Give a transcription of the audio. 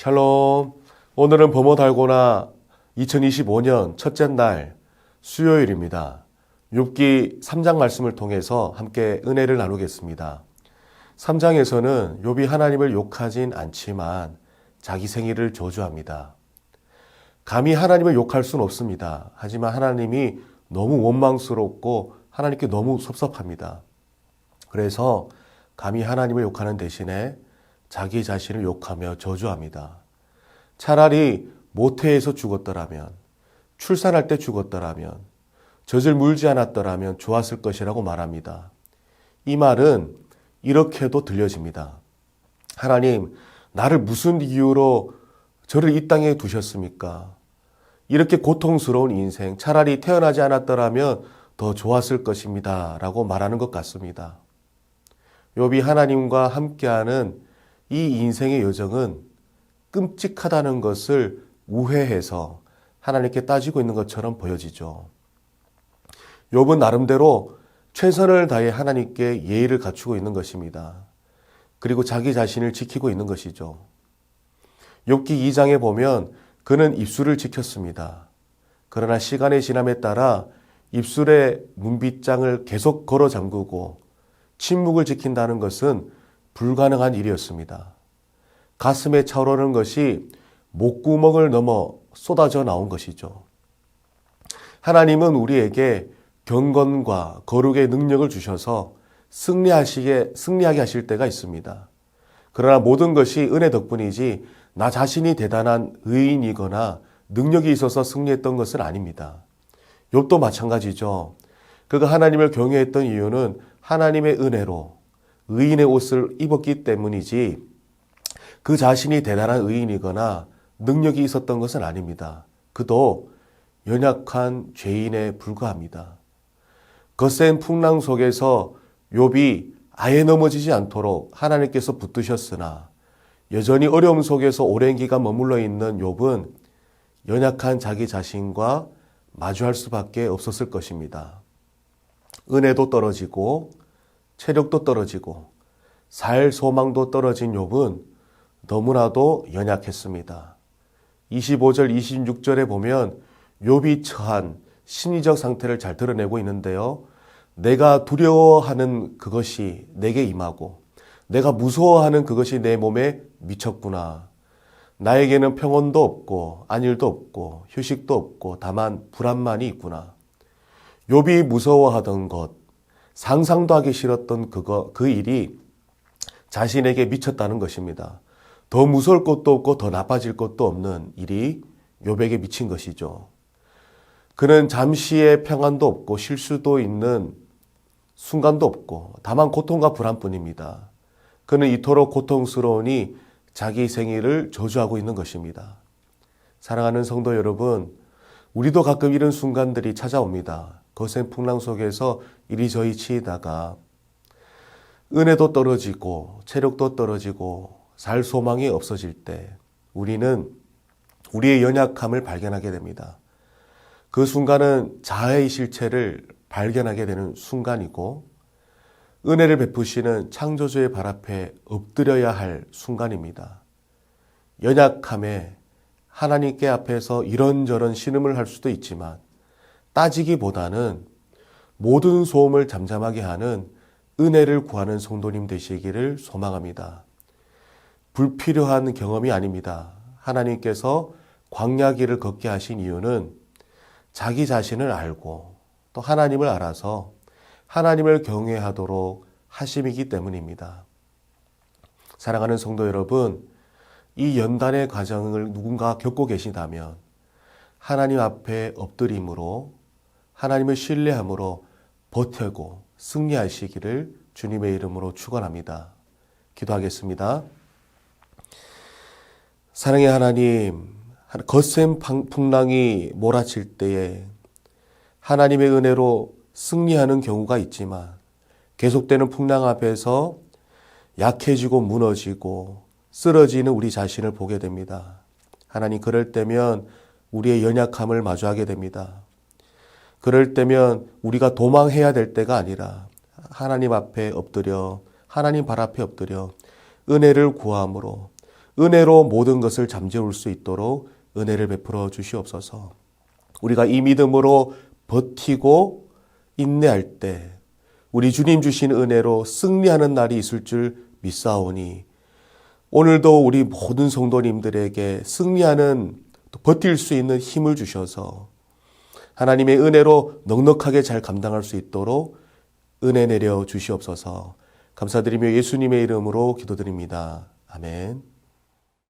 샬롬. 오늘은 범어 달고나 2025년 첫째 날 수요일입니다. 욥기 3장 말씀을 통해서 함께 은혜를 나누겠습니다. 3장에서는 욥이 하나님을 욕하진 않지만 자기 생일을 저주합니다. 감히 하나님을 욕할 수는 없습니다. 하지만 하나님이 너무 원망스럽고 하나님께 너무 섭섭합니다. 그래서 감히 하나님을 욕하는 대신에 자기 자신을 욕하며 저주합니다. 차라리 모태에서 죽었더라면, 출산할 때 죽었더라면, 젖을 물지 않았더라면 좋았을 것이라고 말합니다. 이 말은 이렇게도 들려집니다. 하나님, 나를 무슨 이유로 저를 이 땅에 두셨습니까? 이렇게 고통스러운 인생, 차라리 태어나지 않았더라면 더 좋았을 것입니다. 라고 말하는 것 같습니다. 욥이 하나님과 함께하는 이 인생의 여정은 끔찍하다는 것을 우회해서 하나님께 따지고 있는 것처럼 보여지죠. 욥은 나름대로 최선을 다해 하나님께 예의를 갖추고 있는 것입니다. 그리고 자기 자신을 지키고 있는 것이죠. 욥기 2장에 보면 그는 입술을 지켰습니다. 그러나 시간의 지남에 따라 입술의 문빗장을 계속 걸어 잠그고 침묵을 지킨다는 것은 불가능한 일이었습니다. 가슴에 차오르는 것이 목구멍을 넘어 쏟아져 나온 것이죠. 하나님은 우리에게 경건과 거룩의 능력을 주셔서 승리하시게, 승리하게 하실 때가 있습니다. 그러나 모든 것이 은혜 덕분이지 나 자신이 대단한 의인이거나 능력이 있어서 승리했던 것은 아닙니다. 욥도 마찬가지죠. 그가 하나님을 경외했던 이유는 하나님의 은혜로 의인의 옷을 입었기 때문이지 그 자신이 대단한 의인이거나 능력이 있었던 것은 아닙니다. 그도 연약한 죄인에 불과합니다. 거센 풍랑 속에서 욥이 아예 넘어지지 않도록 하나님께서 붙드셨으나 여전히 어려움 속에서 오랜 기간 머물러 있는 욥은 연약한 자기 자신과 마주할 수밖에 없었을 것입니다. 은혜도 떨어지고 체력도 떨어지고 살 소망도 떨어진 욥은 너무나도 연약했습니다. 25절 26절에 보면 욥이 처한 심리적 상태를 잘 드러내고 있는데요. 내가 두려워하는 그것이 내게 임하고 내가 무서워하는 그것이 내 몸에 미쳤구나. 나에게는 평온도 없고 안일도 없고 휴식도 없고 다만 불안만이 있구나. 욥이 무서워하던 것, 상상도 하기 싫었던 그거 그 일이 자신에게 미쳤다는 것입니다. 더 무서울 것도 없고 더 나빠질 것도 없는 일이 욥에게 미친 것이죠. 그는 잠시의 평안도 없고 실수도 있는 순간도 없고 다만 고통과 불안뿐입니다. 그는 이토록 고통스러우니 자기 생일을 저주하고 있는 것입니다. 사랑하는 성도 여러분, 우리도 가끔 이런 순간들이 찾아옵니다. 거센 풍랑 속에서 이리저리 치이다가 은혜도 떨어지고 체력도 떨어지고 살 소망이 없어질 때 우리는 우리의 연약함을 발견하게 됩니다. 그 순간은 자아의 실체를 발견하게 되는 순간이고 은혜를 베푸시는 창조주의 발 앞에 엎드려야 할 순간입니다. 연약함에 하나님께 앞에서 이런저런 신음을 할 수도 있지만 따지기보다는 모든 소음을 잠잠하게 하는 은혜를 구하는 성도님 되시기를 소망합니다. 불필요한 경험이 아닙니다. 하나님께서 광야길을 걷게 하신 이유는 자기 자신을 알고 또 하나님을 알아서 하나님을 경외하도록 하심이기 때문입니다. 사랑하는 성도 여러분, 이 연단의 과정을 누군가 겪고 계시다면 하나님 앞에 엎드림으로 하나님을 신뢰함으로 버텨고 승리하시기를 주님의 이름으로 축원합니다. 기도하겠습니다. 사랑의 하나님, 거센 풍랑이 몰아칠 때에 하나님의 은혜로 승리하는 경우가 있지만 계속되는 풍랑 앞에서 약해지고 무너지고 쓰러지는 우리 자신을 보게 됩니다. 하나님, 그럴 때면 우리의 연약함을 마주하게 됩니다. 그럴 때면 우리가 도망해야 될 때가 아니라 하나님 앞에 엎드려 하나님 발 앞에 엎드려 은혜를 구함으로 은혜로 모든 것을 잠재울 수 있도록 은혜를 베풀어 주시옵소서. 우리가 이 믿음으로 버티고 인내할 때 우리 주님 주신 은혜로 승리하는 날이 있을 줄 믿사오니 오늘도 우리 모든 성도님들에게 승리하는 또 버틸 수 있는 힘을 주셔서 하나님의 은혜로 넉넉하게 잘 감당할 수 있도록 은혜 내려 주시옵소서 감사드리며 예수님의 이름으로 기도드립니다. 아멘.